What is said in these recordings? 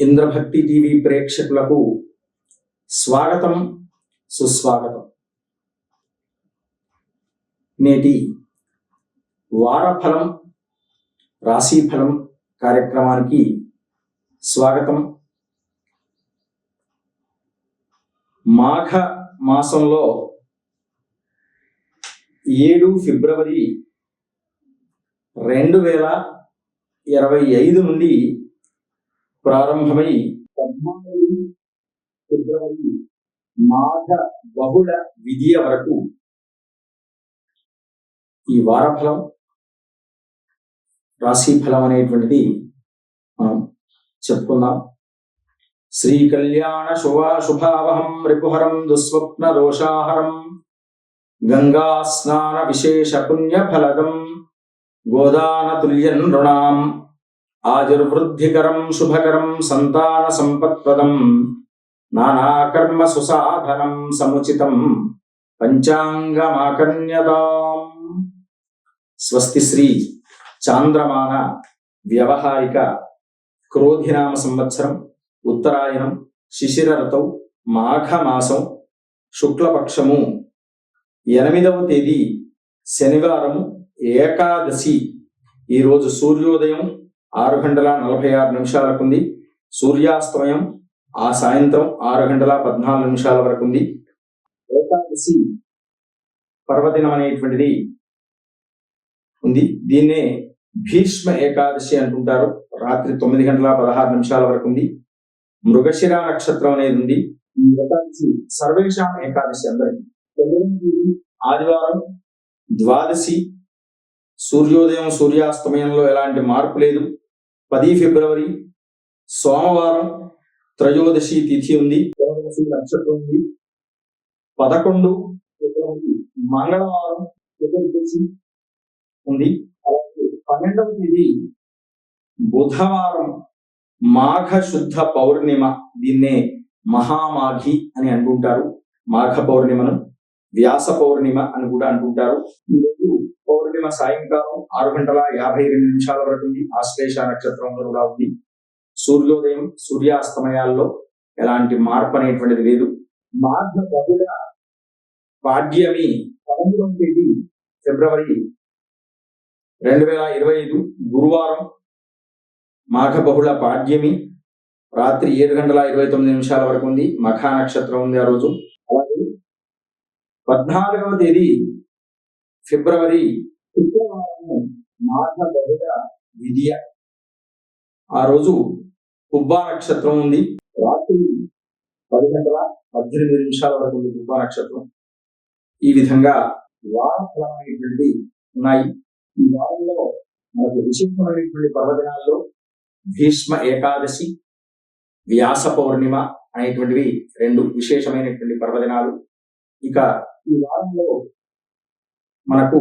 ఇంద్రభక్తి TV ప్రేక్షకులకు స్వాగతం సుస్వాగతం. నేటి వారఫలం రాశిఫలం కార్యక్రమానికి స్వాగతం. మాఘ మాసంలో ఏడు ఫిబ్రవరి రెండు వేల ఇరవై ఐదు నుండి ప్రారంభమై పద్నాలుగు ఫిబ్రవరి మాఘ బహుళ విధియ వరకు ఈ వారఫలం రాశిఫలం అనేటువంటిది మనం చెప్పుకుందాం. శ్రీ కళ్యాణ శుభ శుభావహం రిపుహరం దుస్వప్న దోషాహరం గంగా స్నాన విశేష పుణ్య ఫలదం గోదాన తుల్యం నృణాం ఆజుర్వృద్ధికరం శుభకరం సంతాన సంపత్ప్రదం నానాకర్మ సుసాధనం సముచితం పంచాంగమాకన్యతాం స్వస్తి శ్రీ చాంద్రమాన వ్యవహారిక క్రోధినామ సంవత్సరం ఉత్తరాయణం శిశిర మాఘమాసం శుక్లపక్షము. ఎనిమిదవ తేదీ శనివారం ఏకాదశి. ఈరోజు సూర్యోదయం ఆరు గంటల నలభై ఆరు నిమిషాలకు ఉంది సూర్యాస్తమయం ఆ సాయంత్రం ఆరు గంటల పద్నాలుగు నిమిషాల వరకు ఉంది ఏకాదశి పర్వదినం అనేటువంటిది ఉంది. దీన్నే భీష్మ ఏకాదశి అంటుంటారు. రాత్రి తొమ్మిది గంటల పదహారు నిమిషాల వరకు ఉంది మృగశిర నక్షత్రం అనేది ఉంది ఈ ఏకాదశి సర్వేషాం ఏకాదశి అందరికి. ఆదివారం ద్వాదశి. సూర్యోదయం సూర్యాస్తమయంలో ఎలాంటి మార్పు లేదు. పది ఫిబ్రవరి సోమవారం త్రయోదశి తిథి ఉంది. త్రయోదశి నక్షత్రం ఉంది పదకొండు మంగళవారం చతుర్దశి ఉంది. అలాగే పన్నెండవ తేదీ బుధవారం మాఘ శుద్ధ పౌర్ణిమ దీన్నే మహామాఘి అని అంటుంటారు. మాఘ పౌర్ణిమను వ్యాస పౌర్ణిమ అని కూడా అంటుంటారు. పౌర్ణిమ సాయంకాలం ఆరు గంటల యాభై రెండు నిమిషాల వరకు ఉంది. ఆశ్లేష నక్షత్రంలో కూడా ఉంది. సూర్యోదయం సూర్యాస్తమయాల్లో ఎలాంటి మార్పు అనేటువంటిది లేదు. మార్గ బహుళ పాడ్యమి పదమూడవ తేదీ ఫిబ్రవరి రెండు వేల ఇరవై ఐదు గురువారం. మాఘ బహుళ పాడ్యమి రాత్రి ఏడు గంటల ఇరవై తొమ్మిది నిమిషాల వరకు ఉంది. మఖా నక్షత్రం ఉంది ఆ రోజు. అలాగే పద్నాలుగవ తేదీ ఫిబ్రవరి విద్య ఆ రోజు కుబ్బా నక్షత్రం ఉంది. రాత్రి పది గంటల పద్దెనిమిది నిమిషాల వరకు ఉంది కుబ్బా నక్షత్రం. ఈ విధంగా వారఫలమైనటువంటి ఉన్నాయి. ఈ వారంలో మనకు విశేషమైనటువంటి పర్వదినాల్లో భీష్మ ఏకాదశి వ్యాస పౌర్ణిమ అనేటువంటివి రెండు విశేషమైనటువంటి పర్వదినాలు. ఇక ఈ వారంలో మనకు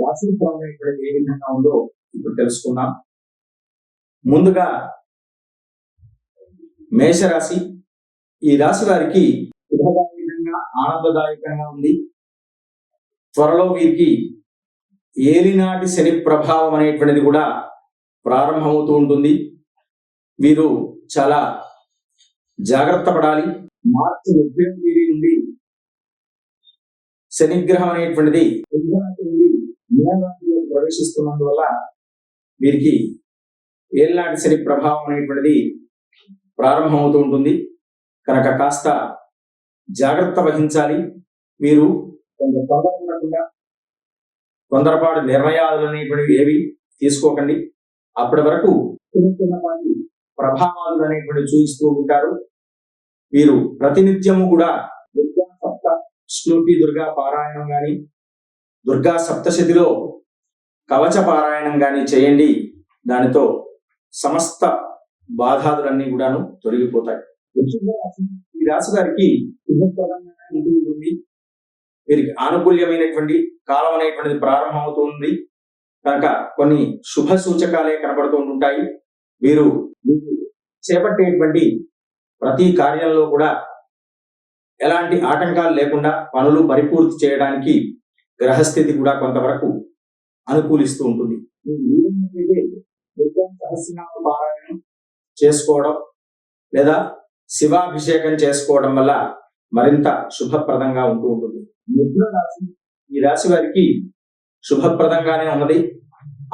రాశి ఫలం ఏ విధంగా ఉందో ఇప్పుడు తెలుసుకుందాం. ముందుగా మేషరాశి ఈ రాశి వారికి శుభదాయకంగా ఆనందదాయకంగా ఉంది. త్వరలో వీరికి ఏలినాటి శని ప్రభావం అనేటువంటిది కూడా ప్రారంభమవుతూ ఉంటుంది. వీరు చాలా జాగ్రత్త పడాలి. మార్చి ముప్పై తేదీ నుండి శనిగ్రహం అనేటువంటిది ప్రవేశిస్తున్నందువల్ల వీరికి ఏలినాటి శని ప్రభావం అనేటువంటిది ప్రారంభమవుతూ ఉంటుంది. కనుక కాస్త జాగ్రత్త వహించాలి. మీరు కొంత తొందరపడకుండా తొందరపాటు నిర్ణయాలు అనేటువంటివి ఏవి తీసుకోకండి. అప్పటి వరకు ప్రభావాలు అనేటువంటివి చూపిస్తూ ఉంటారు. వీరు ప్రతినిత్యము కూడా శ్లోకి దుర్గా పారాయణం గాని దుర్గా సప్తశతిలో కవచ పారాయణం గాని చేయండి. దానితో సమస్త బాధాదులన్నీ కూడాను తొలగిపోతాయి. ఈ రాశి గారికి ఉంటుంది. వీరికి ఆనుకూల్యమైనటువంటి కాలం అనేటువంటిది ప్రారంభమవుతుంది. కనుక కొన్ని శుభ సూచకాలే కనబడుతూ ఉంటాయి. వీరు చేపట్టేటువంటి ప్రతి కార్యంలో కూడా ఎలాంటి ఆటంకాలు లేకుండా పనులు పరిపూర్తి చేయడానికి గ్రహస్థితి కూడా కొంతవరకు అనుకూలిస్తూ ఉంటుంది. పారాయణం చేసుకోవడం లేదా శివాభిషేకం చేసుకోవడం వల్ల మరింత శుభప్రదంగా ఉంటూ ఉంటుంది. మిథున రాశి ఈ రాశి వారికి శుభప్రదంగానే ఉన్నది.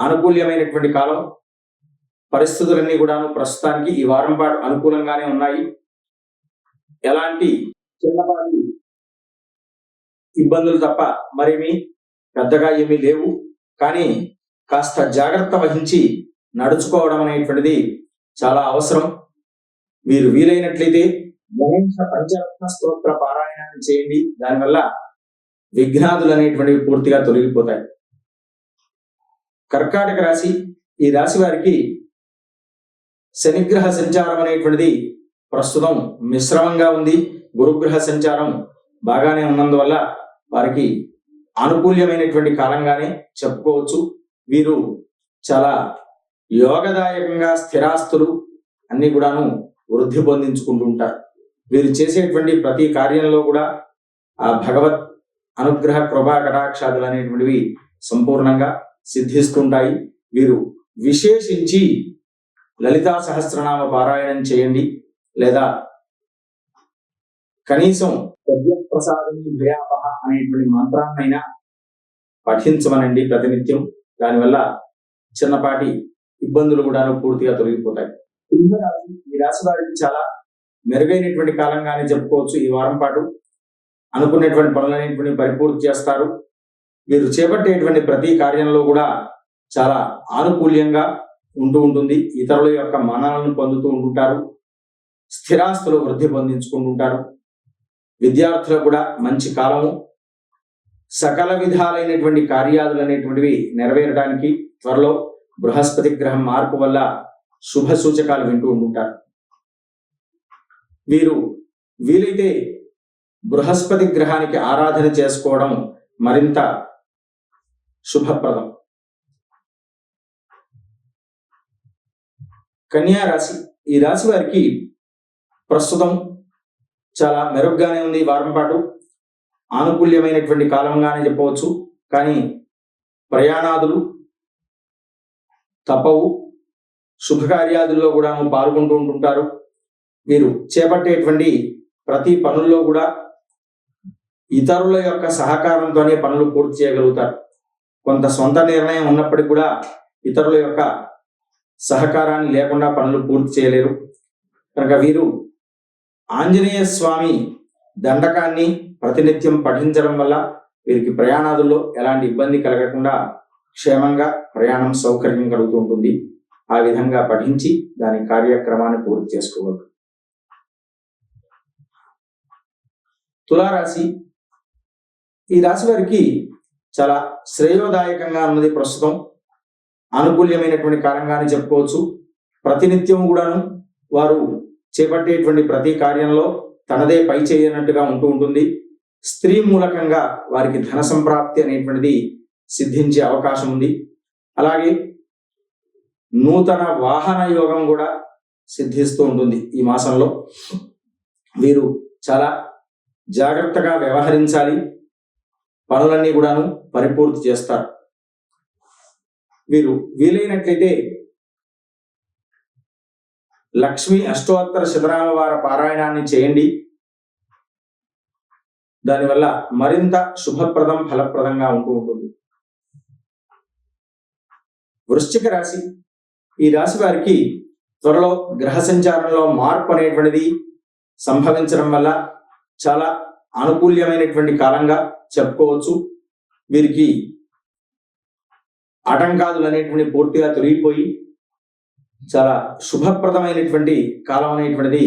అనుకూల్యమైనటువంటి కాలం. పరిస్థితులన్నీ కూడాను ప్రస్తుతానికి ఈ వారం పాటు అనుకూలంగానే ఉన్నాయి. ఎలాంటి చిన్నపాటి ఇబ్బందులు తప్ప మరేమి పెద్దగా ఏమీ లేవు. కానీ కాస్త జాగ్రత్త వహించి నడుచుకోవడం అనేటువంటిది చాలా అవసరం. మీరు వీలైనట్లయితే గణేష పంచరత్న స్తోత్ర పారాయణాన్ని చేయండి. దానివల్ల విఘ్నాదులు అనేటువంటివి పూర్తిగా తొలగిపోతాయి. కర్కాటక రాశి ఈ రాశి వారికి శనిగ్రహ సంచారం అనేటువంటిది ప్రస్తుతం మిశ్రమంగా ఉంది గురుగ్రహ సంచారం బాగానే ఉన్నందువల్ల వారికి అనుకూల్యమైనటువంటి కాలంగానే చెప్పుకోవచ్చు. వీరు చాలా యోగదాయకంగా స్థిరాస్తులు అన్ని కూడాను వృద్ధి పొందించుకుంటూ ఉంటారు. వీరు చేసేటువంటి ప్రతి కార్యంలో కూడా ఆ భగవత్ అనుగ్రహ కృపా కటాక్షాదులు అనేటువంటివి సంపూర్ణంగా సిద్ధిస్తుంటాయి. వీరు విశేషించి లలితా సహస్రనామ పారాయణం చేయండి. లేదా కనీసం ప్రసాదని భయాపహ అనేటువంటి మంత్రాన్నైనా పఠించమనండి ప్రతినిత్యం. దానివల్ల చిన్నపాటి ఇబ్బందులు కూడా పూర్తిగా తొలగిపోతాయి. కుంభరాశి ఈ రాశి వారికి చాలా మెరుగైనటువంటి కాలంగానే చెప్పుకోవచ్చు. ఈ వారం పాటు అనుకునేటువంటి పనులనేటువంటి పరిపూర్తి చేస్తారు. వీరు చేపట్టేటువంటి ప్రతి కార్యంలో కూడా చాలా ఆనుకూల్యంగా ఉంటూ ఉంటుంది. ఇతరుల యొక్క మనాలను పొందుతూ ఉంటుంటారు. స్థిరాస్తులు వృద్ధి పొందించుకుంటుంటారు. విద్యార్థులకు కూడా మంచి కాలము. సకల విధాలైనటువంటి కార్యాలు అనేటువంటివి నెరవేరడానికి త్వరలో బృహస్పతి గ్రహం మార్పు వల్ల శుభ సూచకాలు వింటూ ఉంటుంటారు. వీరు వీలైతే బృహస్పతి గ్రహానికి ఆరాధన చేసుకోవడం మరింత శుభప్రదం. కన్యా రాశి ఈ రాశి వారికి ప్రస్తుతం చాలా మెరుగ్గానే ఉంది వారం పాటు. ఆనుకూల్యమైనటువంటి కాలంగానే చెప్పవచ్చు. కానీ ప్రయాణాదులు తప్పవు. శుభకార్యాదుల్లో కూడా పాల్గొంటూ ఉంటుంటారు. వీరు చేపట్టేటువంటి ప్రతి పనుల్లో కూడా ఇతరుల యొక్క సహకారంతోనే పనులు పూర్తి చేయగలుగుతారు. కొంత సొంత నిర్ణయం ఉన్నప్పటికీ కూడా ఇతరుల యొక్క సహకారాన్ని లేకుండా పనులు పూర్తి చేయలేరు. కనుక వీరు ఆంజనేయ స్వామి దండకాన్ని ప్రతినిత్యం పఠించడం వల్ల వీరికి ప్రయాణాదుల్లో ఎలాంటి ఇబ్బంది కలగకుండా క్షేమంగా ప్రయాణం సౌకర్యం కలుగుతూ ఉంటుంది. ఆ విధంగా పఠించి దాని కార్యక్రమాన్ని పూర్తి చేసుకోగలరు తులారాశి. ఈ రాశి వారికి చాలా శ్రేయోదాయకంగా ఉన్నది ప్రస్తుతం. అనుకూల్యమైనటువంటి కాలంగానే చెప్పుకోవచ్చు. ప్రతినిత్యం కూడాను వారు చేపట్టేటువంటి ప్రతి కార్యంలో తనదే పై చేయనట్టుగా ఉంటూ ఉంటుంది. స్త్రీ మూలకంగా వారికి ధన సంప్రాప్తి అనేటువంటిది సిద్ధించే అవకాశం ఉంది. అలాగే నూతన వాహన యోగం కూడా సిద్ధిస్తూ ఉంటుంది ఈ మాసంలో. వీరు చాలా జాగ్రత్తగా వ్యవహరించాలి. పనులన్నీ కూడాను పరిపూర్తి చేస్తారు. వీరు వీలైనట్లయితే లక్ష్మి అష్టోత్తర శతనామ వారి పారాయణాన్ని చేయండి. దానివల్ల మరింత శుభప్రదం ఫలప్రదంగా ఉంటూ ఉంటుంది. వృశ్చిక రాశి. ఈ రాశి వారికి త్వరలో గ్రహ సంచారంలో మార్పు అనేటువంటిది సంభవించడం వల్ల చాలా అనుకూల్యమైనటువంటి కాలంగా చెప్పుకోవచ్చు. వీరికి ఆటంకాదులు అనేటువంటి పూర్తిగా తొలగిపోయి చాలా శుభప్రదమైనటువంటి కాలం అనేటువంటిది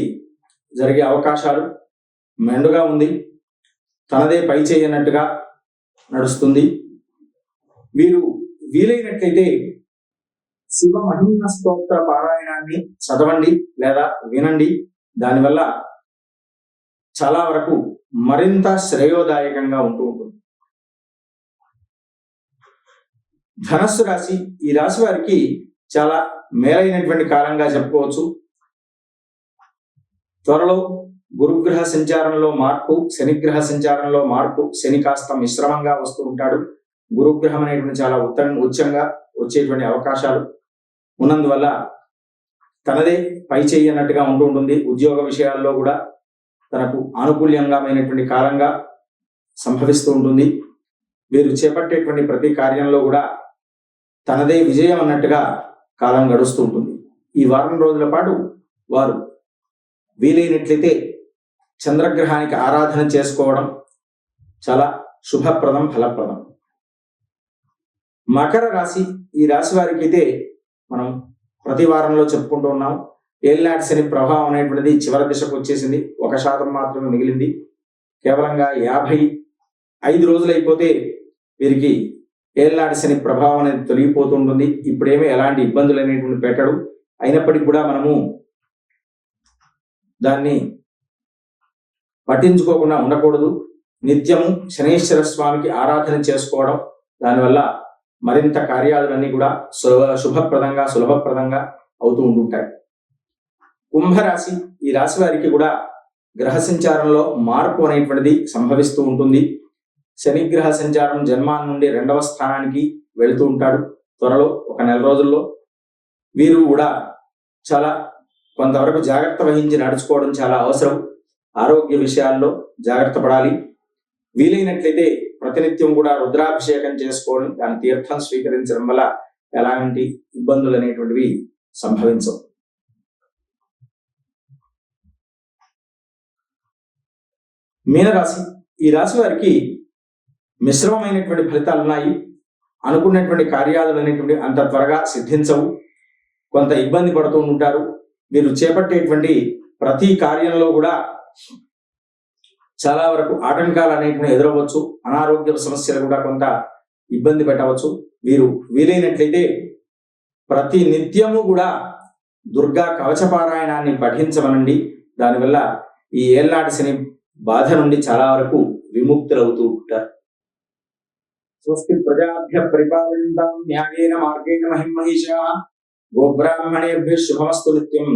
జరిగే అవకాశాలు మెండుగా ఉంది. తనదే పై చేయనట్టుగా నడుస్తుంది. వీరు వీలైనట్లయితే శివ మహిమ స్తోత్ర పారాయణాన్ని చదవండి లేదా వినండి. దానివల్ల చాలా వరకు మరింత శ్రేయోదాయకంగా ఉంటూ ఉంటుంది. ధనస్సు రాశి ఈ రాశి వారికి చాలా మేలైనటువంటి కాలంగా చెప్పుకోవచ్చు. త్వరలో గురుగ్రహ సంచారంలో మార్పు శనిగ్రహ సంచారంలో మార్పు శని కాస్త మిశ్రమంగా వస్తూ ఉంటాడు. గురుగ్రహం అనేటువంటి చాలా ఉత్త ఉచ్చంగా వచ్చేటువంటి అవకాశాలు. ఉన్నందువల్ల తనదే పై చేయి అన్నట్టుగా ఉంటూ ఉంటుంది. ఉద్యోగ విషయాల్లో కూడా తనకు ఆనుకూల్యంగామైనటువంటి కాలంగా సంభవిస్తూ ఉంటుంది. వీరు చేపట్టేటువంటి ప్రతి కార్యంలో కూడా తనదే విజయం అన్నట్టుగా కాలం గడుస్తూ ఉంటుంది. ఈ వారం రోజుల పాటు వారు వీలైనట్లయితే చంద్రగ్రహానికి ఆరాధన చేసుకోవడం చాలా శుభప్రదం ఫలప్రదం. మకర రాశి ఈ రాశి వారికి అయితే మనం ప్రతి వారంలో చెప్పుకుంటూ ఉన్నాం. ఏళ్ళనాటి శని ప్రభావం అనేటువంటిది చివరి దిశకు వచ్చేసింది. ఒక శాతం మాత్రమే మిగిలింది. కేవలంగా యాభై ఐదు రోజులు అయిపోతే వీరికి ఏళ్ళనాటి శని ప్రభావం అనేది తొలగిపోతుంటుంది. ఇప్పుడేమీ ఎలాంటి ఇబ్బందులు అనేటువంటి పెట్టడు. అయినప్పటికీ కూడా మనము దాన్ని పట్టించుకోకుండా ఉండకూడదు. నిత్యము శనేశ్వర స్వామికి ఆరాధన చేసుకోవడం దానివల్ల మరింత కార్యాలన్నీ కూడా సులభ శుభప్రదంగా సులభప్రదంగా అవుతూ ఉంటుంటాయి. కుంభరాశి ఈ రాశి వారికి కూడా గ్రహ సంచారంలో మార్పు అనేటువంటిది సంభవిస్తూ ఉంటుంది. శనిగ్రహ సంచారం జన్మాన్ నుండి రెండవ స్థానానికి వెళుతూ ఉంటాడు. త్వరలో ఒక నెల రోజుల్లో వీరు కూడా చాలా కొంతవరకు జాగ్రత్త వహించి నడుచుకోవడం చాలా అవసరం. ఆరోగ్య విషయాల్లో జాగ్రత్త పడాలి. వీలైనట్లయితే ప్రతినిత్యం కూడా రుద్రాభిషేకం చేసుకోవడం దాని తీర్థం స్వీకరించడం వల్ల ఎలాంటి ఇబ్బందులు అనేటువంటివి సంభవించవు. మీనరాశి ఈ రాశి వారికి మిశ్రమమైనటువంటి ఫలితాలు ఉన్నాయి అనుకున్నటువంటి కార్యాలు అనేటువంటి అంత త్వరగా సిద్ధించవు. కొంత ఇబ్బంది పడుతూ ఉంటారు. మీరు చేపట్టేటువంటి ప్రతి కార్యంలో కూడా చాలా వరకు ఆటంకాలు అనేటివి ఎదురవ్వచ్చు. అనారోగ్య సమస్యలు కూడా కొంత ఇబ్బంది పెట్టవచ్చు. మీరు వీలైనట్లయితే ప్రతి నిత్యము కూడా దుర్గా కవచపారాయణాన్ని పఠించమనండి. దానివల్ల ఈ ఏళ్ళనాటి శని బాధ నుండి చాలా వరకు విముక్తులవుతూ ఉంటారు. స్వస్తి ప్రజాభ్య పరిపాలయంతాం న్యాయేన మార్గేణ మహిమహిషా గోబ్రాహ్మణేభ్య శుభమస్తు నిత్యం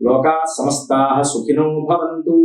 లోకా సమస్తా సుఖినో భవంతు